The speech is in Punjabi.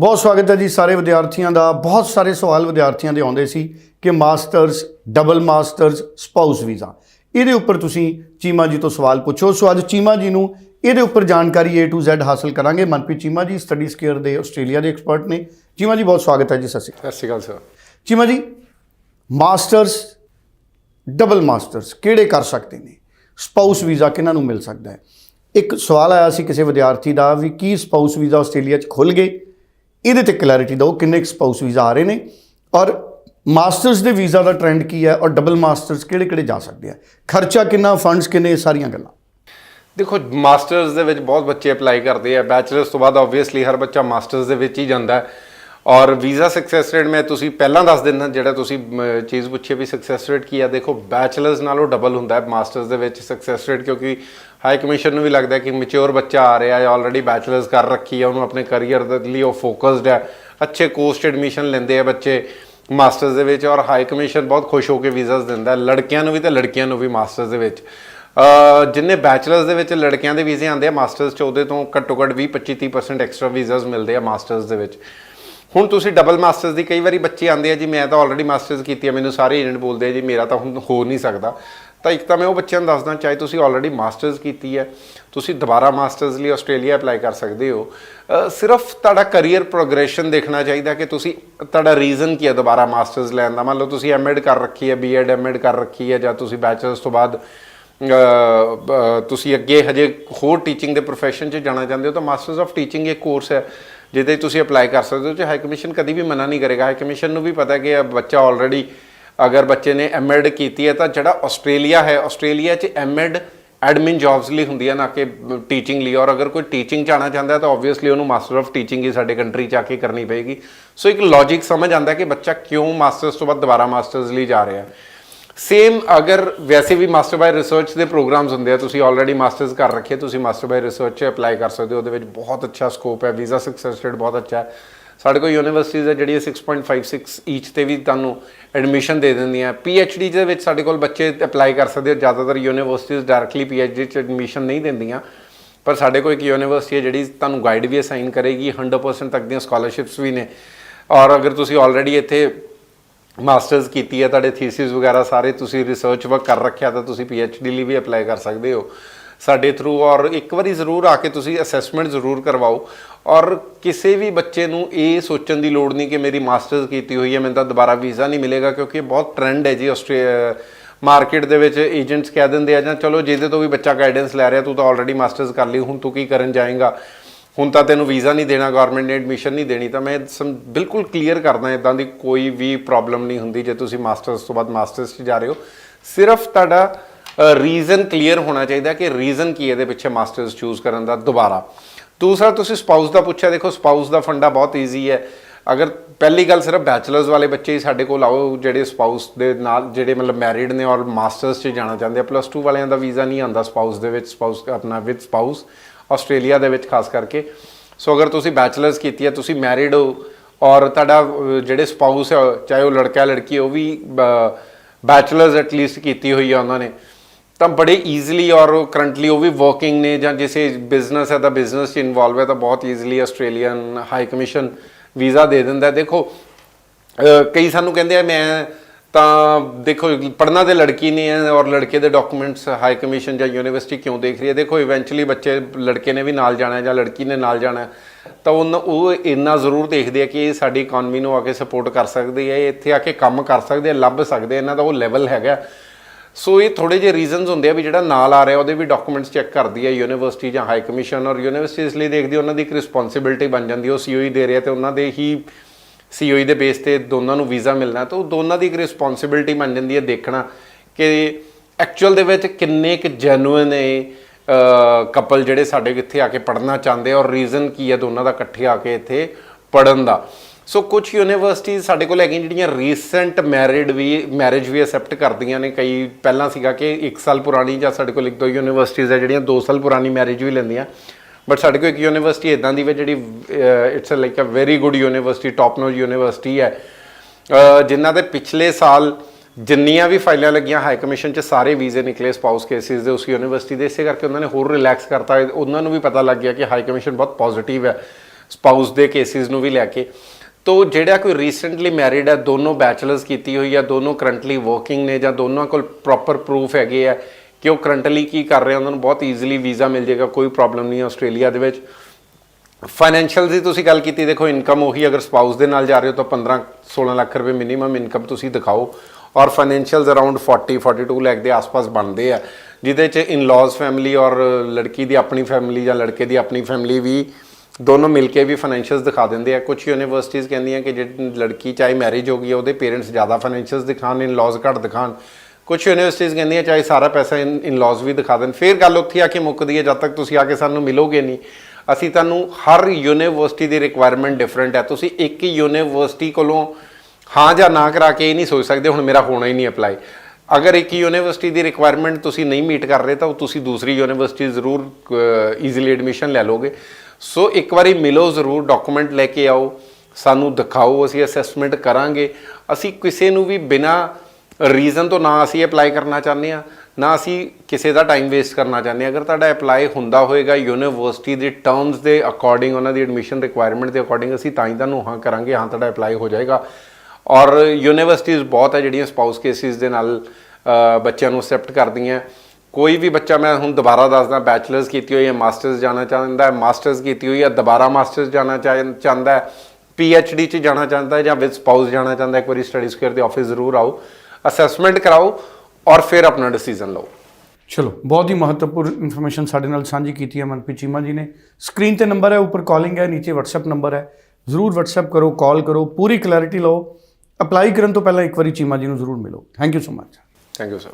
ਬਹੁਤ ਸਵਾਗਤ ਹੈ ਜੀ ਸਾਰੇ ਵਿਦਿਆਰਥੀਆਂ ਦਾ। ਬਹੁਤ ਸਾਰੇ ਸਵਾਲ ਵਿਦਿਆਰਥੀਆਂ ਦੇ ਆਉਂਦੇ ਸੀ ਕਿ masters double masters spouse visa. ਇਹਦੇ ਉੱਪਰ ਤੁਸੀਂ ਚੀਮਾ ਜੀ ਤੋਂ ਸਵਾਲ ਪੁੱਛੋ। ਸੋ ਅੱਜ ਚੀਮਾ ਜੀ ਨੂੰ ਇਹਦੇ ਉੱਪਰ ਜਾਣਕਾਰੀ A to Z ਹਾਸਲ ਕਰਾਂਗੇ। ਮਨਪ੍ਰੀਤ ਚੀਮਾ ਜੀ ਸਟੱਡੀ ਸਕੇਅਰ ਦੇ ਆਸਟ੍ਰੇਲੀਆ ਦੇ ਐਕਸਪਰਟ ਨੇ। ਚੀਮਾ ਜੀ ਬਹੁਤ ਸਵਾਗਤ ਹੈ ਜੀ। ਸਤਿ ਸ਼੍ਰੀ ਅਕਾਲ। ਸਤਿ ਸ਼੍ਰੀ ਅਕਾਲ ਸਰ। ਚੀਮਾ ਜੀ ਮਾਸਟਰਸ ਡਬਲ ਮਾਸਟਰਸ ਕਿਹੜੇ ਕਰ ਸਕਦੇ ਨੇ? ਸਪਾਊਸ ਵੀਜ਼ਾ ਕਿਹਨਾਂ ਨੂੰ ਮਿਲ ਸਕਦਾ ਹੈ? ਇੱਕ ਸਵਾਲ ਆਇਆ ਸੀ ਕਿਸੇ ਵਿਦਿਆਰਥੀ ਦਾ ਵੀ ਕੀ ਸਪਾਊਸ ਵੀਜ਼ਾ ਆਸਟ੍ਰੇਲੀਆ 'ਚ ਖੁੱਲ ਗਏ? ਇਹਦੇ ਤੇ ਕਲੈਰਿਟੀ ਦਿਓ ਕਿੰਨੇ ਸਪਾਊਸ ਵੀਜ਼ਾ ਆ ਰਹੇ ਨੇ ਔਰ ਮਾਸਟਰਸ ਦੇ ਵੀਜ਼ਾ ਦਾ ਟ੍ਰੈਂਡ ਕੀ ਹੈ ਔਰ ਡਬਲ ਮਾਸਟਰਸ ਕਿਹੜੇ ਕਿਹੜੇ ਜਾ ਸਕਦੇ ਆ? ਖਰਚਾ ਕਿੰਨਾ ਫੰਡਸ ਕਿੰਨੇ, ਇਹ ਸਾਰੀਆਂ ਗੱਲਾਂ। ਦੇਖੋ ਮਾਸਟਰਸ ਦੇ ਵਿੱਚ ਬਹੁਤ ਬੱਚੇ ਅਪਲਾਈ ਕਰਦੇ ਆ। ਬੈਚਲਰਸ ਤੋਂ ਬਾਅਦ ਆਬਵੀਅਸਲੀ ਹਰ ਬੱਚਾ ਮਾਸਟਰਸ ਦੇ ਵਿੱਚ ਹੀ ਜਾਂਦਾ ਹੈ। ਔਰ ਵੀਜ਼ਾ ਸਕਸੈਸ ਰੇਟ ਮੈਂ ਤੁਸੀਂ ਪਹਿਲਾਂ ਦੱਸ ਦਿੰਦਾ, ਜਿਹੜਾ ਤੁਸੀਂ ਚੀਜ਼ ਪੁੱਛੀ ਵੀ ਸਕਸੈਸ ਰੇਟ ਕੀ ਆ। ਦੇਖੋ ਬੈਚਲਰਸ ਨਾਲੋਂ ਡਬਲ ਹੁੰਦਾ ਹੈ ਮਾਸਟਰਸ ਦੇ ਵਿੱਚ ਸਕਸੈਸ ਰੇਟ ਕਿਉਂਕਿ ਹਾਈ ਕਮਿਸ਼ਨ ਨੂੰ ਵੀ ਲੱਗਦਾ ਕਿ ਮੈਚੁਰ ਬੱਚਾ ਆ ਰਿਹਾ ਹੈ ਆਲਰੇਡੀ ਬੈਚਲਰਸ ਕਰ ਰੱਖੀ ਹੈ, ਉਹਨੂੰ ਆਪਣੇ ਕੈਰੀਅਰ ਦੇ ਲਈ ਉਹ ਫੋਕਸਡ ਹੈ। ਅੱਛੇ ਕੋਰਸ 'ਚ ਐਡਮਿਸ਼ਨ ਲੈਂਦੇ ਆ ਬੱਚੇ ਮਾਸਟਰਸ ਦੇ ਵਿੱਚ ਔਰ ਹਾਈ ਕਮਿਸ਼ਨ ਬਹੁਤ ਖੁਸ਼ ਹੋ ਕੇ ਵੀਜ਼ਾਸ ਦਿੰਦਾ ਹੈ, ਲੜਕਿਆਂ ਨੂੰ ਵੀ ਤੇ ਲੜਕੀਆਂ ਨੂੰ ਵੀ ਮਾਸਟਰਸ ਦੇ ਵਿੱਚ। ਜਿੰਨੇ ਬੈਚਲਰਸ ਦੇ ਵਿੱਚ ਲੜਕਿਆਂ ਦੇ ਵੀਜ਼ੇ ਆਉਂਦੇ ਆ ਮਾਸਟਰਸ ਚ, ਉਹਦੇ ਤੋਂ ਘੱਟੋ ਘੱਟ 20 25 30% ਐਕਸਟਰਾ ਵੀਜ਼ਾਸ ਮਿਲਦੇ ਆ ਮਾਸਟਰਸ ਦੇ ਵਿੱਚ। ਹੁਣ ਤੁਸੀਂ ਡਬਲ ਮਾਸਟਰਸ ਦੀ ਕਈ ਵਾਰੀ ਬੱਚੇ ਆਉਂਦੇ ਆ, ਜੀ ਮੈਂ ਤਾਂ ਆਲਰੇਡੀ ਮਾਸਟਰਸ ਕੀਤੀ ਆ, ਮੈਨੂੰ ਸਾਰੇ ਏਜੰਟ ਬੋਲਦੇ ਆ, ਜੀ ਮੇਰਾ ਤਾਂ ਹੁਣ ਹੋ ਨਹੀਂ ਸਕਦਾ। ਤਾਂ ਇੱਕ ਤਾਂ ਮੈਂ ਉਹ ਬੱਚਿਆਂ ਨੂੰ ਦੱਸਦਾ ਚਾਹੇ ਤੁਸੀਂ ਆਲਰੇਡੀ ਮਾਸਟਰਸ ਕੀਤੀ ਹੈ, ਤੁਸੀਂ ਦੁਬਾਰਾ ਮਾਸਟਰਸ ਲਈ ਆਸਟ੍ਰੇਲੀਆ ਅਪਲਾਈ ਕਰ ਸਕਦੇ ਹੋ। ਸਿਰਫ ਤੁਹਾਡਾ ਕੈਰੀਅਰ ਪ੍ਰੋਗਰੈਸ਼ਨ ਦੇਖਣਾ ਚਾਹੀਦਾ ਕਿ ਤੁਸੀਂ, ਤੁਹਾਡਾ ਰੀਜ਼ਨ ਕੀ ਹੈ ਦੁਬਾਰਾ ਮਾਸਟਰਸ ਲੈਣ ਦਾ? ਮੰਨ ਲਓ ਤੁਸੀਂ ਐਮਐਡ ਕਰ ਰੱਖੀ ਹੈ ਬੀਐਡ ਐਮਐਡ ਕਰ ਰੱਖੀ ਹੈ, ਜਾਂ ਤੁਸੀਂ ਬੈਚਲਰਸ ਤੋਂ ਬਾਅਦ ਤੁਸੀਂ ਅੱਗੇ ਹਜੇ ਹੋਰ ਟੀਚਿੰਗ ਦੇ profession 'ਚ ਜਾਣਾ ਚਾਹੁੰਦੇ ਹੋ ਤਾਂ ਮਾਸਟਰਸ ਆਫ ਟੀਚਿੰਗ ਇੱਕ ਕੋਰਸ ਹੈ, ਜਿਹਦੇ 'ਚ ਤੁਸੀਂ ਅਪਲਾਈ ਕਰ ਸਕਦੇ ਹੋ ਤੇ ਹਾਈ ਕਮਿਸ਼ਨ ਕਦੀ ਵੀ ਮਨਾ ਨਹੀਂ ਕਰੇਗਾ। ਹਾਈ ਕਮਿਸ਼ਨ ਨੂੰ ਵੀ ਪਤਾ ਹੈ ਕਿ ਬੱਚਾ ਆਲਰੇਡੀ ਅਗਰ ਬੱਚੇ ਨੇ ਐਮਐਡ ਕੀਤੀ ਹੈ ਤਾਂ ਜਿਹੜਾ ਆਸਟ੍ਰੇਲੀਆ ਹੈ, ਆਸਟ੍ਰੇਲੀਆ 'ਚ ਐਮਐਡ ਐਡਮਿਨ ਜੌਬਸ ਲਈ ਹੁੰਦੀ ਹੈ, ਨਾ ਕਿ ਟੀਚਿੰਗ ਲਈ। ਔਰ ਅਗਰ ਕੋਈ ਟੀਚਿੰਗ ਚਾਹਣਾ ਚਾਹੁੰਦਾ ਤਾਂ ਆਬਵੀਅਸਲੀ ਉਹਨੂੰ ਮਾਸਟਰ ਆਫ ਟੀਚਿੰਗ ਹੀ ਸਾਡੇ ਕੰਟਰੀ 'ਚ ਆ ਕੇ ਕਰਨੀ ਪਏਗੀ। ਸੋ ਇੱਕ ਲੌਜੀਕ ਸਮਝ ਆਉਂਦਾ ਕਿ ਬੱਚਾ ਕਿਉਂ ਮਾਸਟਰਸ ਤੋਂ ਬਾਅਦ ਦੁਬਾਰਾ ਮਾਸਟਰਸ ਲਈ ਜਾ ਰਿਹਾ ਸੇਮ ਅਗਰ ਵੈਸੇ ਵੀ ਮਾਸਟਰ ਬਾਈ ਰਿਸਰਚ ਦੇ ਪ੍ਰੋਗਰਾਮਸ ਹੁੰਦੇ ਆ, ਤੁਸੀਂ ਆਲਰੇਡੀ ਮਾਸਟਰਸ ਕਰ ਰੱਖੇ, ਤੁਸੀਂ ਮਾਸਟਰ ਬਾਈ ਰਿਸਰਚ 'ਚ ਅਪਲਾਈ ਕਰ ਸਕਦੇ ਹੋ, ਉਹਦੇ ਵਿੱਚ ਬਹੁਤ ਅੱਛਾ ਸਕੋਪ ਹੈ ਵੀਜ਼ਾ ਸਕਸੈਸ ਰੇਟ ਬਹੁਤ ਅੱਛਾ ਹੈ। ਸਾਡੇ ਕੋਲ ਯੂਨੀਵਰਸਿਟੀਜ਼ ਹੈ ਜਿਹੜੀਆਂ 6.56 ਈਚ ਤੇ ਵੀ ਤੁਹਾਨੂੰ ਐਡਮਿਸ਼ਨ ਦੇ ਦਿੰਦੀਆਂ ਡੀ ਦੇ ਵਿੱਚ ਸਾਡੇ ਕੋਲ ਬੱਚੇ ਅਪਲਾਈ ਕਰ ਸਕਦੇ ਹੋ ਜ਼ਿਆਦਾਤਰ ਯੂਨੀਵਰਸਿਟੀਜ਼ ਡਾਇਰੈਕਟਲੀ ਡੀ ਚ ਐਡਮਿਸ਼ਨ ਨਹੀਂ ਦਿੰਦੀਆਂ। ਪਰ ਸਾਡੇ ਕੋਲ ਇੱਕ ਯੂਨੀਵਰਸਿਟੀ ਹੈ ਜਿਹੜੀ ਤੁਹਾਨੂੰ ਗਾਈਡ ਵੀ ਅਸਾਈਨ ਕਰੇਗੀ 100% ਤੱਕ ਦੀਆਂ ਸਕਾਲਰਸ਼ਿਪਸ ਵੀ ਨੇ। ਔਰ ਅਗਰ ਤੁਸੀਂ ਆਲਰੇਡੀ ਇੱਥੇ ਮਾਸਟਰਸ ਕੀਤੀ ਹੈ, ਤੁਹਾਡੇ ਥੀਸਿਸ ਵਗੈਰਾ ਸਾਰੇ ਤੁਸੀਂ ਰਿਸਰਚ ਵਰਕ ਕਰ ਰੱਖਿਆ, ਤਾਂ ਤੁਸੀਂ ਡੀ ਲਈ ਵੀ ਅਪਲਾਈ ਕਰ ਸਕਦੇ ਹੋ। ਸਾਡੇ ਥਰੂ ਔਰ ਇੱਕ ਵਾਰੀ ਜ਼ਰੂਰ ਆ ਕੇ ਤੁਸੀਂ ਅਸੈਸਮੈਂਟ ਜ਼ਰੂਰ ਕਰਵਾਓ। ਔਰ ਕਿਸੇ ਵੀ ਬੱਚੇ ਨੂੰ ਇਹ ਸੋਚਣ ਦੀ ਲੋੜ ਨਹੀਂ ਕਿ ਮੇਰੀ ਮਾਸਟਰਸ ਕੀਤੀ ਹੋਈ ਹੈ, ਮੈਨੂੰ ਤਾਂ ਦੁਬਾਰਾ ਵੀਜ਼ਾ ਨਹੀਂ ਮਿਲੇਗਾ ਕਿਉਂਕਿ ਇਹ ਬਹੁਤ ਟ੍ਰੈਂਡ ਹੈ ਜੀ ਆਸਟ੍ਰੇਲੀਆ ਮਾਰਕੀਟ ਦੇ ਵਿੱਚ ਏਜੰਟਸ ਕਹਿ ਦਿੰਦੇ ਆ ਜਾਂ ਚਲੋ ਜਿਹਦੇ ਤੋਂ ਵੀ ਬੱਚਾ ਗਾਈਡੈਂਸ ਲੈ ਰਿਹਾ ਤੂੰ ਤਾਂ ਆਲਰੇਡੀ ਮਾਸਟਰਸ ਕਰ ਲਈ, ਹੁਣ ਤੂੰ ਕੀ ਕਰਨ ਜਾਏਗਾ? ਹੁਣ ਤਾਂ ਤੈਨੂੰ ਵੀਜ਼ਾ ਨਹੀਂ ਦੇਣਾ ਗਵਰਨਮੈਂਟ ਨੇ ਐਡਮਿਸ਼ਨ ਨਹੀਂ ਦੇਣੀ, ਤਾਂ ਮੈਂ ਸਮ- ਬਿਲਕੁਲ ਕਲੀਅਰ ਕਰਦਾ ਇਦਾਂ ਦੀ ਕੋਈ ਵੀ ਪ੍ਰੋਬਲਮ ਨਹੀਂ ਹੁੰਦੀ ਜੇ ਤੁਸੀਂ ਮਾਸਟਰਸ ਤੋਂ ਬਾਅਦ ਮਾਸਟਰਸ 'ਚ ਜਾ ਰਹੇ ਹੋ। ਸਿਰਫ ਤੁਹਾਡਾ ਰੀਜ਼ਨ ਕਲੀਅਰ ਹੋਣਾ ਚਾਹੀਦਾ ਕਿ ਰੀਜ਼ਨ ਕੀ ਹੈ ਇਹਦੇ ਪਿੱਛੇ ਮਾਸਟਰਸ ਚੂਜ਼ ਕਰਨ ਦਾ ਦੁਬਾਰਾ। ਦੂਸਰਾ ਤੁਸੀਂ ਸਪਾਊਸ ਦਾ ਪੁੱਛਿਆ, ਦੇਖੋ ਸਪਾਊਸ ਦਾ ਫੰਡਾ ਬਹੁਤ ਈਜ਼ੀ ਹੈ। ਅਗਰ ਪਹਿਲੀ ਗੱਲ ਸਿਰਫ ਬੈਚਲਰਸ ਵਾਲੇ ਬੱਚੇ ਹੀ ਸਾਡੇ ਕੋਲ ਆਓ, ਜਿਹੜੇ ਸਪਾਊਸ ਦੇ ਨਾਲ, ਜਿਹੜੇ ਮਤਲਬ ਮੈਰਿਡ ਨੇ ਔਰ ਮਾਸਟਰਸ 'ਚ ਜਾਣਾ ਚਾਹੁੰਦੇ ਆ ਪਲੱਸ 2 ਵਾਲਿਆਂ ਦਾ ਵੀਜ਼ਾ ਨਹੀਂ ਆਉਂਦਾ ਸਪਾਊਸ ਦੇ ਵਿੱਚ ਸਪਾਊਸ ਆਪਣਾ ਵਿਦ ਸਪਾਊਸ ਆਸਟ੍ਰੇਲੀਆ ਦੇ ਵਿੱਚ ਖਾਸ ਕਰਕੇ। ਸੋ ਅਗਰ ਤੁਸੀਂ ਬੈਚਲਰਸ ਕੀਤੀ ਹੈ, ਤੁਸੀਂ ਮੈਰਿਡ ਹੋ, ਔਰ ਤੁਹਾਡਾ ਜਿਹੜੇ ਸਪਾਊਸ ਹੈ, ਚਾਹੇ ਉਹ ਲੜਕਾ, ਲੜਕੀ, ਉਹ ਵੀ ਬੈਚਲਰਸ ਐਟਲੀਸਟ ਕੀਤੀ ਹੋਈ ਆ ਉਹਨਾਂ ਨੇ। ਤਾਂ ਬੜੇ ਈਜ਼ੀਲੀ ਔਰ ਕਰੰਟਲੀ ਉਹ ਵੀ ਵਰਕਿੰਗ ਨੇ ਜਾਂ ਜਿਸੇ ਬਿਜ਼ਨਸ ਹੈ, ਤਾਂ ਬਿਜ਼ਨਸ 'ਚ ਇਨਵੋਲਵ ਹੈ ਤਾਂ ਬਹੁਤ easily Australian high commission visa ਦੇ ਦਿੰਦਾ ਦੇਖੋ ਕਈ ਸਾਨੂੰ ਕਹਿੰਦੇ ਆ, ਮੈਂ ਤਾਂ ਦੇਖੋ ਪੜਨਾ ਤੇ ਲੜਕੀ ਨੇ ਹੈ ਔਰ ਲੜਕੇ ਦੇ ਡਾਕੂਮੈਂਟਸ ਹਾਈ ਕਮਿਸ਼ਨ ਜਾਂ ਯੂਨੀਵਰਸਿਟੀ ਕਿਉਂ ਦੇਖ ਰਹੀ ਹੈ? ਦੇਖੋ ਇਵੈਂਚੁਅਲੀ ਬੱਚੇ ਲੜਕੇ ਨੇ ਵੀ ਨਾਲ ਜਾਣਾ ਜਾਂ ਲੜਕੀ ਨੇ ਨਾਲ ਜਾਣਾ ਤਾਂ ਉਹਨਾਂ ਉਹ ਇੰਨਾ ਜ਼ਰੂਰ ਦੇਖਦੇ ਆ ਕਿ ਇਹ ਸਾਡੀ ਇਕਨੋਮੀ ਨੂੰ ਆ ਕੇ ਸਪੋਰਟ ਕਰ ਸਕਦੇ ਹੈ ਇਹ ਇੱਥੇ ਆ ਕੇ ਕੰਮ ਕਰ ਸਕਦੇ ਆ, ਲੱਭ ਸਕਦੇ ਇਹਨਾਂ ਦਾ ਉਹ ਲੈਵਲ ਹੈਗਾ। ਸੋ ਇਹ ਥੋੜੇ ਜਿਹੇ ਰੀਜ਼ਨਸ ਹੁੰਦੇ ਆ ਵੀ ਜਿਹੜਾ ਨਾਲ ਆ ਰਿਹਾ, ਉਹਦੇ ਵੀ ਡਾਕੂਮੈਂਟਸ ਚੈੱਕ ਕਰਦੀ ਹੈ ਯੂਨੀਵਰਸਿਟੀ ਜਾਂ ਹਾਈ ਕਮਿਸ਼ਨ ਔਰ ਯੂਨੀਵਰਸਿਟੀ ਇਸ ਲਈ ਦੇਖਦੀ ਉਹਨਾਂ ਦੀ ਇੱਕ ਰਿਸਪੌਂਸਿਬਿਲਟੀ ਬਣ ਜਾਂਦੀ ਹੈ ਉਹ ਸੀਓਈ ਦੇ ਰਿਹਾ ਤੇ ਉਹਨਾਂ ਦੇ ਹੀ ਸੀਓਈ ਦੇ ਬੇਸ ਤੇ ਦੋਨਾਂ ਨੂੰ ਵੀਜ਼ਾ ਮਿਲਣਾ, ਤਾਂ ਉਹ ਦੋਨਾਂ ਦੀ ਇੱਕ ਰਿਸਪੌਂਸਿਬਿਲਟੀ ਬਣ ਜਾਂਦੀ ਹੈ ਦੇਖਣਾ ਕਿ ਐਕਚੁਅਲ ਦੇ ਵਿੱਚ ਕਿੰਨੇ ਕੁ ਜੈਨੂਇਨ ਨੇ ਕਪਲ ਜਿਹੜੇ ਸਾਡੇ ਇੱਥੇ ਆ ਕੇ ਪੜ੍ਹਨਾ ਚਾਹੁੰਦੇ ਔਰ ਰੀਜ਼ਨ ਕੀ ਹੈ ਦੋਨਾਂ ਦਾ ਇਕੱਠੇ ਆ ਕੇ ਇੱਥੇ ਪੜਨ ਦਾ। ਸੋ ਕੁਝ ਯੂਨੀਵਰਸਿਟੀਜ਼ ਸਾਡੇ ਕੋਲ ਹੈਗੀਆਂ ਜਿਹੜੀਆਂ ਰੀਸੈਂਟ ਮੈਰਿਡ ਵੀ ਮੈਰਿਜ ਵੀ ਅਸੈਪਟ ਕਰਦੀਆਂ ਨੇ। ਕਈ ਪਹਿਲਾਂ ਸੀਗਾ ਕਿ 1 ਸਾਲ ਪੁਰਾਣੀ ਜਾਂ ਸਾਡੇ ਕੋਲ ਇੱਕ ਦੋ ਯੂਨੀਵਰਸਿਟੀਜ਼ ਹੈ ਜਿਹੜੀਆਂ 2 ਸਾਲ ਪੁਰਾਣੀ ਮੈਰਿਜ ਵੀ ਲੈਂਦੀਆਂ। ਬਟ ਸਾਡੇ ਕੋਲ ਇੱਕ ਯੂਨੀਵਰਸਿਟੀ ਇਦਾਂ ਦੀ ਹੈ ਜਿਹੜੀ it's like a very good university top notch university ਹੈ। ਅਹ, ਜਿਨ੍ਹਾਂ ਦੇ ਪਿਛਲੇ ਸਾਲ ਜਿੰਨੀਆਂ ਵੀ ਫਾਈਲਾਂ ਲੱਗੀਆਂ ਹਾਈ ਕਮਿਸ਼ਨ 'ਚ ਸਾਰੇ ਵੀਜ਼ੇ ਨਿਕਲੇ ਸਪਾਊਸ ਕੇਸਿਸ ਦੇ, ਉਸ ਯੂਨੀਵਰਸਿਟੀ ਦੇ। ਇਸੇ ਕਰਕੇ ਉਹਨਾਂ ਨੇ ਹੋਰ ਰਿਲੈਕਸ ਕਰਤਾ। ਉਹਨਾਂ ਨੂੰ ਵੀ ਪਤਾ ਲੱਗ ਗਿਆ ਕਿ ਹਾਈ ਕਮਿਸ਼ਨ ਬਹੁਤ ਪੋਜ਼ਿਟਿਵ ਹੈ। ਸਪਾਊਸ ਦੇ ਕੇਸਿਸ ਨੂੰ ਵੀ ਲੈ ਕੇ। ਤੋ ਜਿਹੜਾ ਕੋਈ ਰੀਸੈਂਟਲੀ ਮੈਰਿਡ ਹੈ, ਦੋਨੋਂ ਬੈਚਲਰਸ ਕੀਤੀ ਹੋਈ ਹੈ, ਦੋਨੋਂ ਕਰੰਟਲੀ ਵਰਕਿੰਗ ਨੇ ਜਾਂ ਦੋਨੋਂ ਕੋਲ ਪ੍ਰੋਪਰ ਪ੍ਰੂਫ ਹੈਗੇ ਆ ਕਿ ਉਹ ਕਰੰਟਲੀ ਕੀ ਕਰ ਰਹੇ ਉਹਨਾਂ ਨੂੰ ਬਹੁਤ ਈਜ਼ੀਲੀ ਵੀਜ਼ਾ ਮਿਲ ਜਾਏਗਾ, ਕੋਈ ਪ੍ਰੋਬਲਮ ਨਹੀਂ ਆਸਟ੍ਰੇਲੀਆ ਦੇ ਵਿੱਚ। ਫਾਈਨੈਂਸ਼ੀਅਲ ਦੀ ਤੁਸੀਂ ਗੱਲ ਕੀਤੀ, ਦੇਖੋ ਇਨਕਮ ਉਹੀ ਅਗਰ ਸਪਾਊਸ ਦੇ ਨਾਲ ਜਾ ਰਹੇ ਹੋ ਤਾਂ 15 16 ਲੱਖ ਰੁਪਏ ਮਿਨੀਮਮ ਇਨਕਮ ਤੁਸੀਂ ਦਿਖਾਓ। ਔਰ ਫਾਈਨੈਂਸ਼ੀਅਲਸ ਅਰਾਊਂਡ 40 42 ਲੱਖ ਦੇ ਆਸ-ਪਾਸ ਬਣਦੇ ਆ, ਜਿਹਦੇ ਚ ਇਨ-ਲॉज ਫੈਮਿਲੀ ਔਰ ਲੜਕੀ ਦੀ ਆਪਣੀ ਫੈਮਿਲੀ ਜਾਂ ਲੜਕੇ ਦੀ ਆਪਣੀ ਫੈਮਿਲੀ ਵੀ ਦੋਨੋਂ ਮਿਲ ਕੇ ਵੀ ਫਾਈਨੈਂਸ਼ੀਅਲਸ ਦਿਖਾ ਦਿੰਦੇ ਆ। ਕੁਝ ਯੂਨੀਵਰਸਿਟੀਜ਼ ਕਹਿੰਦੀਆਂ ਕਿ ਜਿਹੜੀ ਲੜਕੀ ਚਾਹੇ ਮੈਰਿਜ ਹੋ ਗਈ ਹੈ ਉਹਦੇ ਪੇਰੈਂਟਸ ਜ਼ਿਆਦਾ ਫਾਈਨੈਂਸ਼ੀਅਲਸ ਦਿਖਾਣ ਇਨ-ਲॉज ਘੱਟ ਦਿਖਾਣ ਕੁਝ ਯੂਨੀਵਰਸਿਟੀਜ਼ ਕਹਿੰਦੀਆਂ ਚਾਹੇ ਸਾਰਾ ਪੈਸਾ ਇਨ-ਲॉज ਵੀ ਦਿਖਾ ਦੇਣ। ਫਿਰ ਗੱਲ ਉੱਥੇ ਆ ਕੇ ਮੁੱਕਦੀ ਹੈ ਜਦ ਤੱਕ ਤੁਸੀਂ ਆ ਕੇ ਸਾਨੂੰ ਮਿਲੋਗੇ ਨਹੀਂ। ਅਸੀਂ ਤੁਹਾਨੂੰ ਹਰ ਯੂਨੀਵਰਸਿਟੀ ਦੀ ਰਿਕੁਆਇਰਮੈਂਟ ਡਿਫਰੈਂਟ ਹੈ ਤੁਸੀਂ ਇੱਕ ਹੀ ਯੂਨੀਵਰਸਿਟੀ ਕੋਲੋਂ ਹਾਂ ਜਾਂ ਨਾ ਕਰਾ ਕੇ ਇਹ ਨਹੀਂ ਸੋਚ ਸਕਦੇ, ਹੁਣ ਮੇਰਾ ਹੋਣਾ ਹੀ ਨਹੀਂ ਅਪਲਾਈ ਅਗਰ ਇੱਕ ਯੂਨੀਵਰਸਿਟੀ ਦੀ ਰਿਕੁਆਇਰਮੈਂਟ ਤੁਸੀਂ ਨਹੀਂ ਮੀਟ ਕਰ ਰਹੇ, ਤਾਂ ਉਹ ਤੁਸੀਂ ਦੂਸਰੀ ਯੂਨੀਵਰਸਿਟੀ ਜ਼ਰੂਰ ਈਜ਼ੀਲੀ ਐਡਮਿਸ਼ਨ ਲੈ ਲਓਗੇ ਸੋ ਇੱਕ ਵਾਰੀ ਮਿਲੋ, ਜ਼ਰੂਰ ਡਾਕੂਮੈਂਟ ਲੈ ਕੇ ਆਓ। ਸਾਨੂੰ ਦਿਖਾਓ, ਅਸੀਂ ਅਸੈਸਮੈਂਟ ਕਰਾਂਗੇ। ਅਸੀਂ ਕਿਸੇ ਨੂੰ ਵੀ ਬਿਨਾ ਰੀਜ਼ਨ ਤੋਂ ਨਾ ਅਸੀਂ ਅਪਲਾਈ ਕਰਨਾ ਚਾਹੁੰਦੇ ਆ ਨਾ ਅਸੀਂ ਕਿਸੇ ਦਾ ਟਾਈਮ ਵੇਸਟ ਕਰਨਾ ਚਾਹੁੰਦੇ ਹਾਂ। ਅਗਰ ਤੁਹਾਡਾ ਅਪਲਾਈ ਹੁੰਦਾ ਹੋਏਗਾ ਯੂਨੀਵਰਸਿਟੀ ਦੇ ਟਰਮਸ ਦੇ ਅਕੋਰਡਿੰਗ ਉਹਨਾਂ ਦੀ ਐਡਮਿਸ਼ਨ ਰਿਕੁਆਇਰਮੈਂਟ ਦੇ ਅਕੋਰਡਿੰਗ ਅਸੀਂ ਤਾਂ ਹੀ ਤੁਹਾਨੂੰ ਹਾਂ ਕਰਾਂਗੇ, ਹਾਂ ਤੁਹਾਡਾ ਅਪਲਾਈ ਹੋ ਜਾਏਗਾ। ਔਰ ਯੂਨੀਵਰਸਿਟੀਜ਼ ਬਹੁਤ ਹੈ ਜਿਹੜੀਆਂ ਸਪਾਊਸ ਕੇਸਿਸ ਦੇ ਨਾਲ ਬੱਚਿਆਂ ਨੂੰ ਅਸੈਪਟ ਕਰਦੀਆਂ। ਕੋਈ ਵੀ ਬੱਚਾ ਮੈਂ ਹੁਣ ਦੁਬਾਰਾ ਦੱਸਦਾ ਬੈਚਲਰਸ ਕੀਤੀ ਹੋਈ ਹੈ ਮਾਸਟਰਸ ਜਾਣਾ ਚਾਹੁੰਦਾ ਹੈ ਮਾਸਟਰਸ ਕੀਤੀ ਹੋਈ ਹੈ ਦੁਬਾਰਾ ਮਾਸਟਰਸ ਜਾਣਾ ਚਾਹ- ਚਾਹੁੰਦਾ ਹੈ ਡੀ ਚ ਜਾਣਾ ਚਾਹੁੰਦਾ ਹੈ ਜਾਂ ਵਿਦ ਸਪਾਊਸ ਜਾਣਾ ਚਾਹੁੰਦਾ ਹੈ ਇੱਕ ਵਾਰੀ ਸਟੱਡੀ ਸਕੁਅਰ ਦੇ ਆਫਿਸ ਜ਼ਰੂਰ ਆਓ ਅਸੈਸਮੈਂਟ ਕਰਾਓ ਔਰ ਫਿਰ ਆਪਣਾ ਡਿਸੀਜਨ ਲਓ। ਚਲੋ ਬਹੁਤ ਹੀ ਮਹੱਤਵਪੂਰਨ ਇਨਫੋਰਮੇਸ਼ਨ ਸਾਡੇ ਨਾਲ ਸਾਂਝੀ ਕੀਤੀ ਹੈ ਮਨਪ੍ਰੀਤ ਚੀਮਾ ਜੀ ਨੇ। ਸਕਰੀਨ ਤੇ ਨੰਬਰ ਹੈ ਉੱਪਰ ਕਾਲਿੰਗ ਹੈ ਨੀਚੇ WhatsApp ਨੰਬਰ ਹੈ। ਜ਼ਰੂਰ WhatsApp ਕਰੋ ਕਾਲ ਕਰੋ ਪੂਰੀ ਕਲੈਰਿਟੀ ਲਓ। ਅਪਲਾਈ ਕਰਨ ਤੋਂ ਪਹਿਲਾਂ ਇੱਕ ਵਾਰੀ ਚੀਮਾ ਜੀ ਨੂੰ ਜ਼ਰੂਰ ਮਿਲੋ। Thank you so much thank you sir